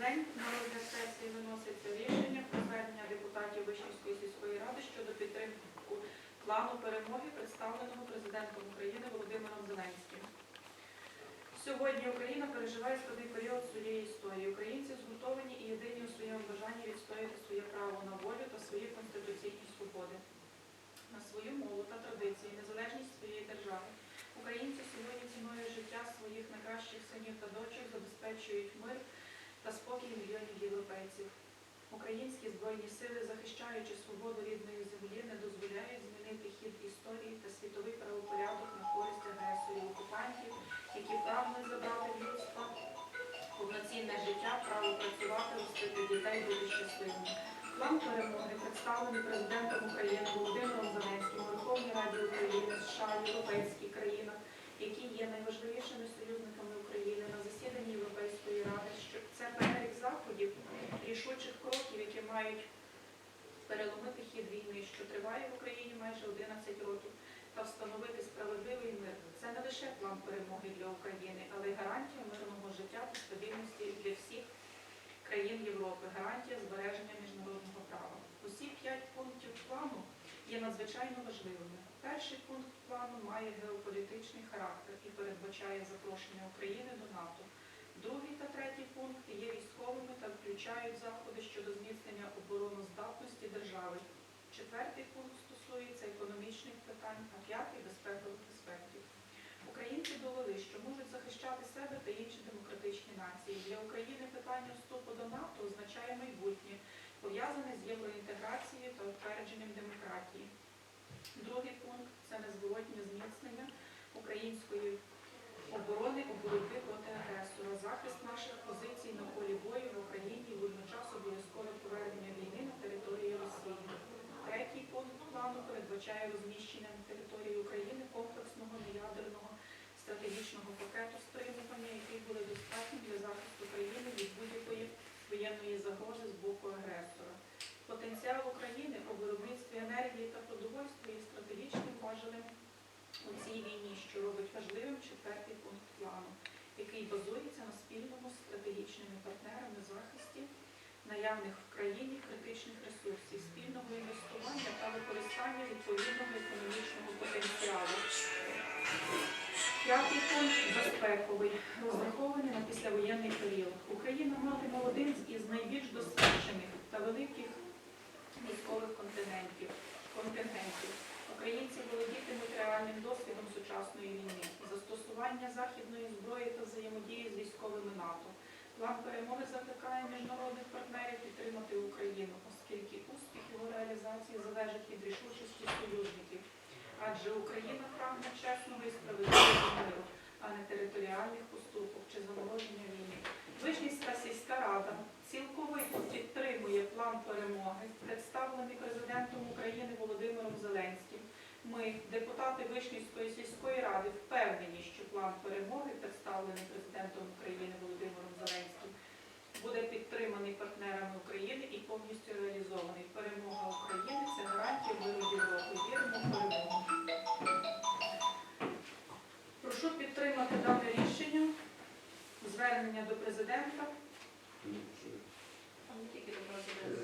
день на розгляд сесії виноситься рішення про звернення депутатів Вишнівської сільської ради щодо підтримки плану перемоги, представленого президентом України Володимиром Зеленським. Сьогодні Україна переживає складний період своєї історії. Українці згуртовані і єдині у своєму бажанні відстояти своє право на волю та свої конституційні свободи, на свою мову та традиції, незалежність своєї держави. Українці сьогодні ціною життя своїх найкращих синів та дочок забезпечують мир та спокій мільйонів європейців. Українські збройні сили, захищаючи свободу рідної землі, не дозволяють змінити хід історії та світовий правопорядок на користь агресорів окупантів, які прагнуть забрати в людства повноцінне життя, право працювати, ростити дітей, бути щасливими. План перемоги представлений президентом України Володимиром Зеленським Верховній Раді України, США, європейських країнах, які є найважливішими союзниками України на засіданні Європейської ради. Що це перелік заходів, рішучих кроків, які мають переломити хід війни, що триває в Україні майже 11 років, та встановити справедливий мир. Це не лише план перемоги для України, але й гарантія мирного життя та стабільності для всіх країн Європи, гарантія збереження міжнародного права. Усі п'ять пунктів плану є надзвичайно важливими. Перший пункт плану має геополітичний характер і передбачає запрошення України до НАТО. Другий та третій пункти є військовими та включають заходи щодо зміцнення обороноздатності держави. Четвертий пункт стосується економічних питань, а п'ятий безпекових аспектів. Українці довели, що можуть захищати себе та інші демократичні нації. Для України питання вступу до НАТО означає майбутнє, пов'язане з євроінтеграцією та утвердженням демократії. Другий пункт це незворотнє зміцнення української оборони у боротьбі проти агресора, захист наших позицій на полі бою в Україні і водночас обов'язкове повернення війни на території Росії. Третій пункт плану передбачає розміщення на території України комплексного неядерного стратегічного пакету стримування, який буде достатньо для захисту країни від будь-якої воєнної загрози з боку агресора. Потенціал України у виробництві енергії та продовольства є стратегічним важелем у цій війні, що робить важливим четвертий пункт плану, який базується на спільному з стратегічними партнерами захисті наявних в країні критичних ресурсів, спільного інвестування та використання відповідного економічного потенціалу. П'ятий пункт безпековий, розрахований на післявоєнний період. Україна матиме один із найбільш досвідчених та великих військових континентів. контингентів. Українці володітимуть реальним досвідом сучасної війни, застосування західної зброї та взаємодії з військовими НАТО. План перемоги закликає міжнародних партнерів підтримати Україну, оскільки успіх його реалізації залежить від рішучості союзників. Адже Україна прагне чесного і справедливого миру, а не територіальних поступок чи замороження війни. Вишнівська сільська рада цілковито підтримує план перемоги, представлений президентом України Володимиром Зеленським. Ми, депутати Вишнівської сільської ради, впевнені, що план перемоги, представлений президентом України Володимиром Зеленським, буде підтриманий партнерами України і повністю реалізований. Перемога України це гарантія миру Європи. Віримо перемогу. Прошу підтримати дане рішення, звернення до президента. Не тільки до президента,